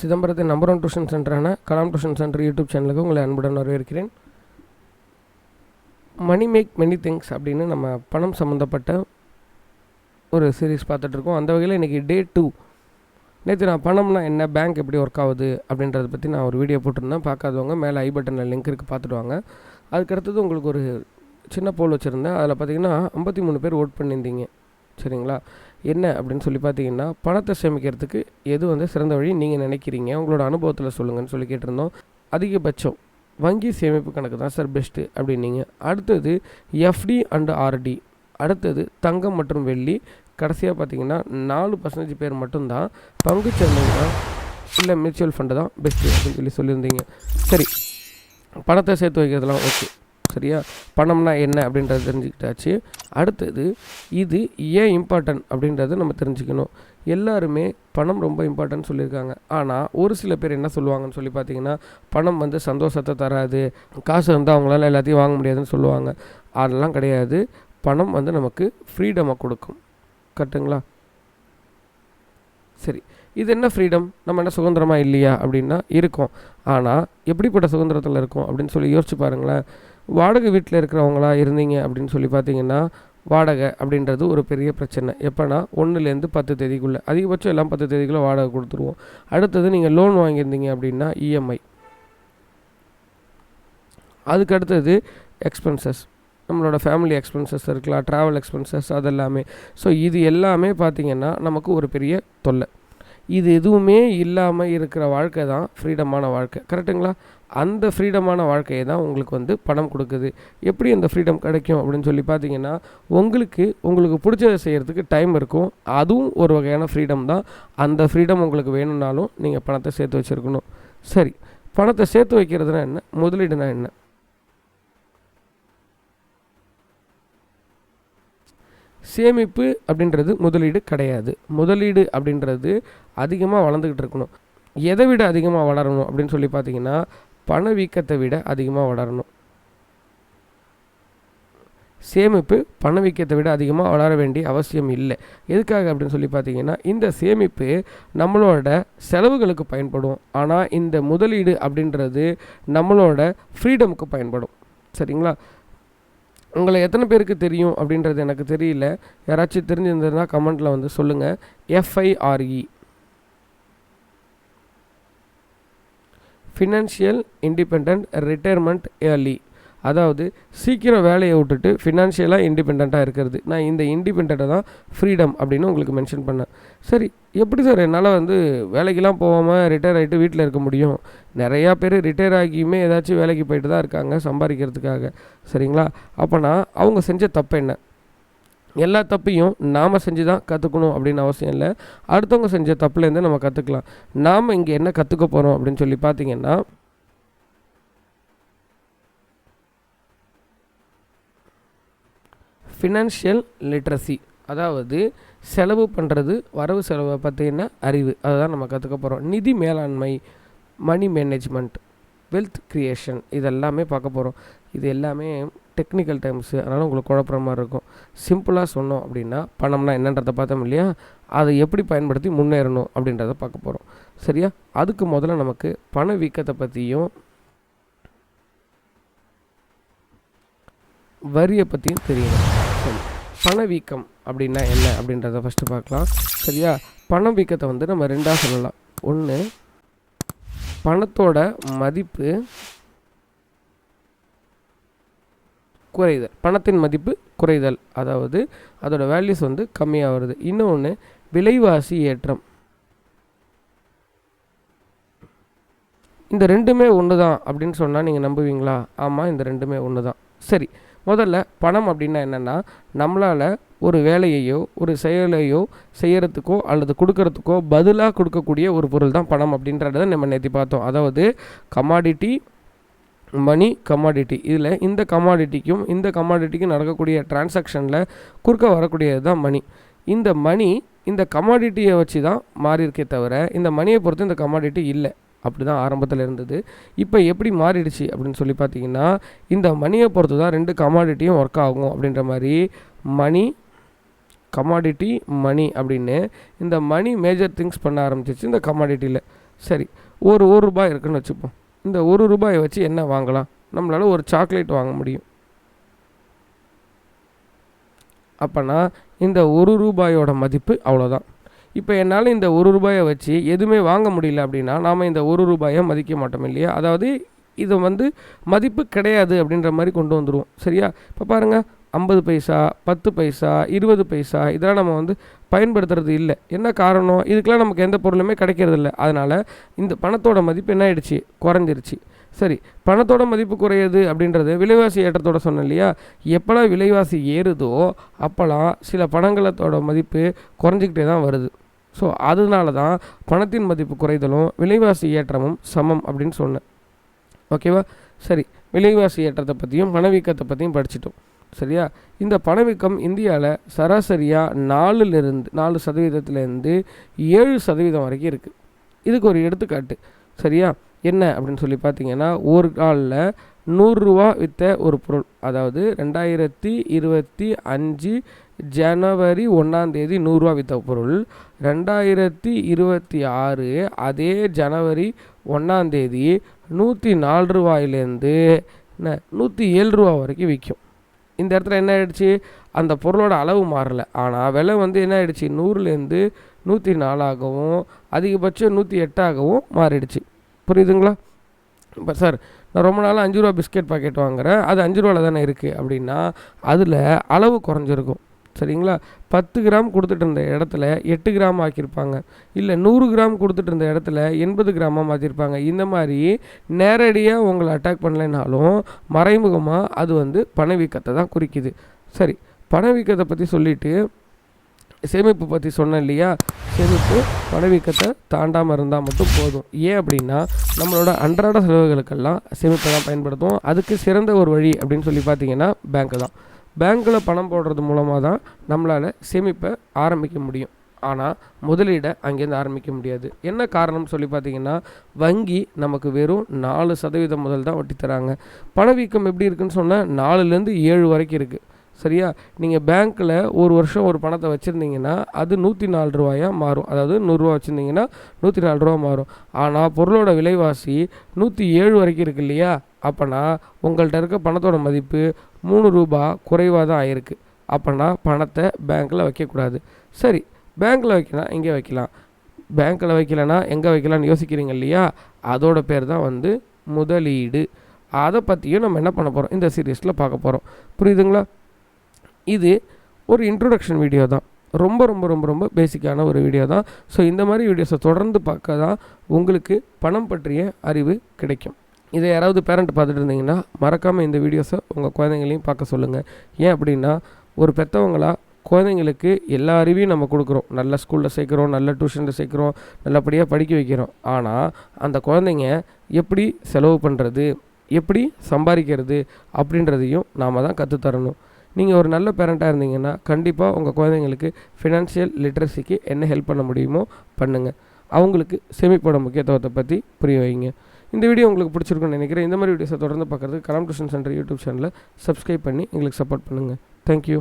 சிதம்பரத்தின் number one tuition சென்டரான Kalam tuition centre YouTube சேனலுக்கு உங்களை அன்புடன் வரவேற்கிறேன். மணி மேக் மெனி திங்ஸ் அப்படின்னு நம்ம பணம் சம்மந்தப்பட்ட ஒரு சீரீஸ் பார்த்துட்ருக்கோம் அந்த வகையில் இன்றைக்கி டே டூ நேற்று நான் பணம்னா என்ன பேங்க் எப்படி ஒர்க் ஆகுது அப்படின்றத பற்றி நான் ஒரு வீடியோ போட்டிருந்தேன். பார்க்காதவங்க மேலே ஐ பட்டனில் லிங்க் இருக்குது பார்த்துட்டு வாங்க. அதுக்கடுத்தது உங்களுக்கு ஒரு சின்ன போல் வச்சுருந்தேன். அதில் பார்த்தீங்கன்னா ஐம்பத்தி மூணு பேர் ஓட் பண்ணியிருந்தீங்க. சரிங்களா? என்ன அப்படின்னு சொல்லி பார்த்தீங்கன்னா பணத்தை சேமிக்கிறதுக்கு எது வந்து சிறந்த வழி நீங்கள் நினைக்கிறீங்க? உங்களோட அனுபவத்தில் சொல்லுங்கன்னு சொல்லி கேட்டிருந்தோம். அதிகபட்சம் வங்கி சேமிப்பு கணக்கு தான் சார் பெஸ்ட்டு அப்படின்னீங்க. அடுத்தது எஃப்டி அண்டு ஆர்டி அடுத்தது தங்கம் மற்றும் வெள்ளி. கடைசியாக பார்த்தீங்கன்னா நாலு பர்சன்டேஜ் பேர் மட்டும்தான் பங்குச்சந்தை தான் இல்லை மியூச்சுவல் ஃபண்டு தான் பெஸ்ட்டு அப்படின்னு சொல்லி சொல்லியிருந்தீங்க. சரி பணத்தை சேர்த்து வைக்கிறதுலாம் ஓகே சரியா? பணம்னா என்ன அப்படின்றத தெரிஞ்சுக்கிட்டாச்சு. அடுத்தது இது ஏன் இம்பார்ட்டன்ட் அப்படின்றத நம்ம தெரிஞ்சுக்கணும். எல்லாருமே பணம் ரொம்ப இம்பார்ட்டன்ட் சொல்லியிருக்காங்க. ஆனால் ஒரு சில பேர் என்ன சொல்லுவாங்கன்னு சொல்லி பார்த்தீங்கன்னா பணம் வந்து சந்தோஷத்தை தராது. காசு வந்து அவங்களால எல்லாத்தையும் வாங்க முடியாதுன்னு சொல்லுவாங்க. அதெல்லாம் கிடையாது. பணம் வந்து நமக்கு ஃப்ரீடமை கொடுக்கும். கரெக்டுங்களா சரி. இது என்ன ஃப்ரீடம் நம்ம என்ன சுதந்திரமாக இல்லையா? அப்படின்னா இருக்கும். ஆனால் எப்படிப்பட்ட சுதந்திரத்தில் இருக்கும் அப்படின்னு சொல்லி யோசிச்சு பாருங்களேன். வாடகை வீட்டில் இருக்கிறவங்களா இருந்தீங்க அப்படின்னு சொல்லி பார்த்தீங்கன்னா வாடகை அப்படின்றது ஒரு பெரிய பிரச்சனை. எப்போனா ஒன்றுலேருந்து பத்து தேதிக்குள்ளே அதிகபட்சம் எல்லாம் பத்து தேதிக்குள்ளே வாடகை கொடுத்துருவோம். அடுத்தது நீங்கள் லோன் வாங்கியிருந்தீங்க அப்படின்னா இஎம்ஐ அதுக்கு அடுத்தது எக்ஸ்பென்சஸ் நம்மளோட ஃபேமிலி எக்ஸ்பென்சஸ் இருக்கலாம் ட்ராவல் எக்ஸ்பென்சஸ் அதெல்லாமே. ஸோ இது எல்லாமே பார்த்திங்கன்னா நமக்கு ஒரு பெரிய தொல்லை. இது எதுவுமே இல்லாமல் இருக்கிற வாழ்க்கை தான் ஃப்ரீடமான வாழ்க்கை. கரெக்டுங்களா அந்த ஃப்ரீடமான வாழ்க்கையை தான் உங்களுக்கு வந்து பணம் கொடுக்குது. எப்படி அந்த ஃப்ரீடம் கிடைக்கும் அப்படின்னு சொல்லி பார்த்தீங்கன்னா உங்களுக்கு உங்களுக்கு பிடிச்சதை செய்கிறதுக்கு டைம் இருக்கும். அதுவும் ஒரு வகையான ஃப்ரீடம் தான். அந்த ஃப்ரீடம் உங்களுக்கு வேணும்னாலும் நீங்கள் பணத்தை சேர்த்து வச்சுருக்கணும். சரி. பணத்தை சேர்த்து வைக்கிறதுனா என்ன? முதலீடுனா என்ன? சேமிப்பு அப்படின்றது முதலீடு கிடையாது. முதலீடு அப்படின்றது அதிகமாக வளர்ந்துக்கிட்டு இருக்கணும். எதை விட அதிகமாக வளரணும் அப்படின்னு சொல்லி பார்த்தீங்கன்னா பணவீக்கத்தை விட அதிகமாக வளரணும். சேமிப்பு பணவீக்கத்தை விட அதிகமாக வளர வேண்டிய அவசியம் இல்லை. எதுக்காக அப்படின்னு சொல்லி பார்த்தீங்கன்னா இந்த சேமிப்பு நம்மளோட செலவுகளுக்கு பயன்படும். ஆனால் இந்த முதலீடு அப்படின்றது நம்மளோட ஃப்ரீடமுக்கு பயன்படும். சரிங்களா? உங்களை எத்தனை பேருக்கு தெரியும் அப்படின்றது எனக்கு தெரியல. யாராச்சும் தெரிஞ்சிருந்ததுன்னா கமெண்ட்டில் வந்து சொல்லுங்கள் F I R E financial independent retirement early அதாவது சீக்கிரம் வேலையை விட்டுட்டு ஃபினான்ஷியலாக இண்டிபெண்ட்டாக இருக்கிறது. நான் இந்த இண்டிபெண்ட்டை தான் ஃப்ரீடம் அப்படின்னு உங்களுக்கு மென்ஷன் பண்ணேன். சரி எப்படி சார் என்னால் வந்து வேலைக்கெல்லாம் போகாமல் ரிட்டையர் ஆகிட்டு வீட்டில் இருக்க முடியும்? நிறையா பேர் ரிட்டையர் ஆகியுமே ஏதாச்சும் வேலைக்கு போயிட்டு தான் இருக்காங்க சம்பாதிக்கிறதுக்காக. சரிங்களா? அப்போனா அவங்க செஞ்ச தப்பு என்ன? எல்லா தப்பையும் நாம் செஞ்சு தான் கற்றுக்கணும் அப்படின்னு அவசியம் இல்லை. அடுத்தவங்க செஞ்ச தப்புலேருந்து நம்ம கற்றுக்கலாம் நாம் இங்கே என்ன கற்றுக்க போகிறோம் அப்படின்னு சொல்லி பார்த்தீங்கன்னா ஃபினான்ஷியல் லிட்ரஸி அதாவது செலவு பண்ணுறது வரவு செலவை பற்றின அறிவு. அதை தான் நம்ம கற்றுக்க போகிறோம் நிதி மேலாண்மை மணி மேனேஜ்மெண்ட் வெல்த் க்ரியேஷன் இதெல்லாமே பார்க்க போகிறோம் இது எல்லாமே டெக்னிக்கல் டைம்ஸு அதனால் உங்களுக்கு குழப்புற மாதிரி இருக்கும். சிம்பிளாக சொன்னோம் அப்படின்னா பணம்னா என்னன்றதை பார்த்தோம் இல்லையா? அதை எப்படி பயன்படுத்தி முன்னேறணும் அப்படின்றத பார்க்க போகிறோம் சரியா? அதுக்கு முதல்ல நமக்கு பண வீக்கத்தை பற்றியும் வரியை பற்றியும் தெரியணும். பணவீக்கம் அப்படின்னா என்ன அப்படின்றத ஃபஸ்ட்டு பார்க்கலாம். சரியா? பணவீக்கத்தை வந்து நம்ம ரெண்டாக சொல்லலாம். ஒன்று பணத்தோட மதிப்பு குறைதல். பணத்தின் மதிப்பு குறைதல். அதாவது அதோட வேல்யூஸ் வந்து கம்மியாக வருது. இன்னொன்று விலைவாசி ஏற்றம். இந்த ரெண்டுமே ஒன்று தான் அப்படின்னு சொன்னால் நீங்கள் நம்புவீங்களா? ஆமாம் இந்த ரெண்டுமே ஒன்று தான் சரி. முதல்ல பணம் அப்படின்னா என்னென்னா நம்மளால் ஒரு வேலையையோ ஒரு செயலையோ செய்கிறதுக்கோ அல்லது கொடுக்கறதுக்கோ பதிலாக கொடுக்கக்கூடிய ஒரு பொருள் தான் பணம் அப்படின்றத நம்ம நேற்று பார்த்தோம். அதாவது கமாடிட்டி மணி கமாடிட்டி இதில் இந்த கமாடிட்டிக்கும் இந்த கமாடிட்டிக்கும் நடக்கக்கூடிய டிரான்சாக்ஷனில் குறுக்க வரக்கூடியது தான் மணி இந்த மணி இந்த கமாடிட்டியை வச்சு தான் மாறி இருக்கே தவிர இந்த மணியை பொறுத்து இந்த கமாடிட்டி இல்லை. அப்படி தான் ஆரம்பத்தில் இருந்தது. இப்போ எப்படி மாறிடுச்சு அப்படின்னு சொல்லி பார்த்தீங்கன்னா இந்த மணியை பொறுத்து தான் ரெண்டு கமாடிட்டியும் ஒர்க் ஆகும் அப்படின்ற மாதிரி மணி கமாடிட்டி மணி அப்படின்னு இந்த மணி மேஜர் திங்ஸ் பண்ண ஆரம்பிச்சிச்சு இந்த கமாடிட்டியில் சரி ஒரு ஒரு ரூபாய் இருக்குன்னு வச்சுப்போம். இந்த ஒரு ரூபாயை வச்சு என்ன வாங்கலாம்? நம்மளால் ஒரு சாக்லேட் வாங்க முடியும். அப்போனா இந்த ஒரு ரூபாயோட மதிப்பு அவ்வளோதான் இப்போ என்னால் இந்த ஒரு ரூபாயை வச்சு எதுவுமே வாங்க முடியல அப்படின்னா நாம் இந்த ஒரு ரூபாயை மதிக்க மாட்டோம் இல்லையா? அதாவது இது வந்து மதிப்பு கிடையாது அப்படின்ற மாதிரி கொண்டு வந்துடுவோம் சரியா? இப்போ பாருங்கள் ஐம்பது பைசா பத்து பைசா இருபது பைசா இதெல்லாம் நம்ம வந்து பயன்படுத்துறது இல்லை. என்ன காரணம்? இதுக்கெல்லாம் நமக்கு எந்த பொருளுமே கிடைக்கிறது இல்லை அதனால் இந்த பணத்தோட மதிப்பு என்ன ஆயிடுச்சு குறைஞ்சிருச்சு. சரி பணத்தோட மதிப்பு குறையுது அப்படின்றது விலைவாசி ஏற்றத்தோட சொன்னேன் இல்லையா? எப்போல்லாம் விலைவாசி ஏறுதோ அப்போல்லாம் சில பணங்களத்தோட மதிப்பு குறைஞ்சிக்கிட்டே தான் வருது. ஸோ அதனால தான் பணத்தின் மதிப்பு குறைதலும் விலைவாசி ஏற்றமும் சமம் அப்படின்னு சொன்னேன். ஓகேவா சரி விலைவாசி ஏற்றத்தை பற்றியும் பணவீக்கத்தை பற்றியும் படிச்சிட்டோம். சரியா? இந்த பணவீக்கம் இந்தியாவில் சராசரியாக நாலுலேருந்து நாலு சதவீதத்துலேருந்து ஏழு சதவீதம் வரைக்கும் இருக்குது இதுக்கு ஒரு எடுத்துக்காட்டு. சரியா? என்ன அப்படின்னு சொல்லி பார்த்தீங்கன்னா ஒரு காலில் நூறுரூவா விற்ற ஒரு பொருள். அதாவது ரெண்டாயிரத்தி இருபத்தி அஞ்சு ஜனவரி ஒன்றாந்தேதி நூறுரூவா விற்ற பொருள். ரெண்டாயிரத்தி இருபத்தி ஆறு அதே ஜனவரி ஒன்றாந்தேதி நூற்றி நாலு ரூபாயிலேருந்து என்ன நூற்றி ஏழு ரூபா வரைக்கும் விற்கும் இந்த இடத்துல என்ன ஆகிடுச்சு அந்த பொருளோட அளவு மாறல. ஆனால் விலை வந்து என்ன ஆகிடுச்சு நூறுலேருந்து நூற்றி நாலாகவும் அதிகபட்சம் நூற்றி எட்டாகவும் மாறிடுச்சு. புரியுதுங்களா? இப்போ சார் நான் ரொம்ப நாளாக அஞ்சு ரூபா பிஸ்கெட் பாக்கெட் வாங்குறேன். அது அஞ்சு ரூபாவில் தானே இருக்குது அப்படின்னா அதில் அளவு குறைஞ்சிருக்கும். சரிங்களா? பத்து கிராம் கொடுத்துட்டு இருந்த இடத்துல எட்டு கிராம் ஆக்கியிருப்பாங்க. இல்லை நூறு கிராம் கொடுத்துட்டு இருந்த இடத்துல எண்பது கிராமாக மாற்றிருப்பாங்க இந்த மாதிரி நேரடியாக உங்களை அட்டாக் பண்ணலைனாலும் மறைமுகமாக அது வந்து பணவீக்கத்தை தான் குறிக்குது. சரி பணவீக்கத்தை பற்றி சொல்லிவிட்டு சேமிப்பு பற்றி சொன்னேன் இல்லையா? சேமிப்பு பணவீக்கத்தை தாண்டாமல் இருந்தால் மட்டும் போதும். ஏன் அப்படின்னா நம்மளோட அன்றாட செலவுகளுக்கெல்லாம் சேமிப்பை தான் பயன்படுத்துவோம். அதுக்கு சிறந்த ஒரு வழி அப்படின்னு சொல்லி பார்த்தீங்கன்னா பேங்க்கு தான். பேங்க்கில் பணம் போடுறது மூலமாக தான் நம்மளால் சேமிப்பை ஆரம்பிக்க முடியும். ஆனால் முதலீடை அங்கேருந்து ஆரம்பிக்க முடியாது. என்ன காரணம் சொல்லி பார்த்தீங்கன்னா வங்கி நமக்கு வெறும் நாலு சதவீதம் முதல் தான் வட்டி தராங்க. பணவீக்கம் எப்படி இருக்குன்னு சொன்னால் நாலுலேருந்து ஏழு வரைக்கும் இருக்குது சரியா? நீங்கள் பேங்க்கில் ஒரு வருஷம் ஒரு பணத்தை வச்சுருந்தீங்கன்னா அது நூற்றி நாலு ரூபாயாக மாறும். அதாவது நூறுரூவா வச்சுருந்தீங்கன்னா நூற்றி நாலு ரூபா மாறும். ஆனால் பொருளோட விலைவாசி நூற்றி ஏழு வரைக்கும் இருக்கு இல்லையா? அப்போனா உங்கள்கிட்ட இருக்க பணத்தோட மதிப்பு மூணு ரூபா குறைவாக தான் ஆயிருக்கு. அப்போனா பணத்தை பேங்க்கில் வைக்கக்கூடாது. சரி பேங்க்கில் வைக்கலாம் எங்கே வைக்கலாம். பேங்க்கில் வைக்கலைன்னா எங்கே வைக்கலாம்னு யோசிக்கிறீங்க இல்லையா? அதோட பேர் தான் வந்து முதலீடு. அதை பற்றியும் நம்ம என்ன பண்ண போகிறோம் இந்த சீரீஸில் பார்க்க போகிறோம் புரியுதுங்களா? இது ஒரு இன்ட்ரொடக்ஷன் வீடியோ தான். ரொம்ப ரொம்ப ரொம்ப ரொம்ப பேசிக்கான ஒரு வீடியோ தான். ஸோ இந்த மாதிரி வீடியோஸை தொடர்ந்து பார்க்க தான் உங்களுக்கு பணம் பற்றிய அறிவு கிடைக்கும். இதை யாராவது பேரண்ட் பார்த்துட்டு இருந்தீங்கன்னா மறக்காமல் இந்த வீடியோஸை உங்கள் குழந்தைங்களையும் பார்க்க சொல்லுங்கள் ஏன் அப்படின்னா ஒரு பெற்றவங்களா குழந்தைங்களுக்கு எல்லா அறிவையும் நம்ம கொடுக்குறோம். நல்ல ஸ்கூலில் சேர்க்குறோம் நல்ல டியூஷனில் சேர்க்குறோம் நல்லபடியாக படிக்க வைக்கிறோம். ஆனால் அந்த குழந்தைங்க எப்படி செலவு பண்ணுறது எப்படி சம்பாதிக்கிறது அப்படின்றதையும் நாம் தான் கற்றுத்தரணும் நீங்கள் ஒரு நல்ல பேரண்ட்டாக இருந்தீங்கன்னா கண்டிப்பாக உங்கள் குழந்தைங்களுக்கு ஃபினான்ஷியல் லிட்ரஸிக்கு என்ன ஹெல்ப் பண்ண முடியுமோ பண்ணுங்கள் அவங்களுக்கு சேமிப்போட முக்கியத்துவத்தை பற்றி புரிய வைங்க. இந்த வீடியோ உங்களுக்கு பிடிச்சிருக்குன்னு நினைக்கிறேன். இந்த மாதிரி வீடியோஸை தொடர்ந்து பார்க்குறதுக்கு கலாம் டியூஷன் சென்டர் யூடியூப் சேனலை சப்ஸ்கிரைப் பண்ணி எங்களுக்கு சப்போர்ட் பண்ணுங்கள் தேங்க்யூ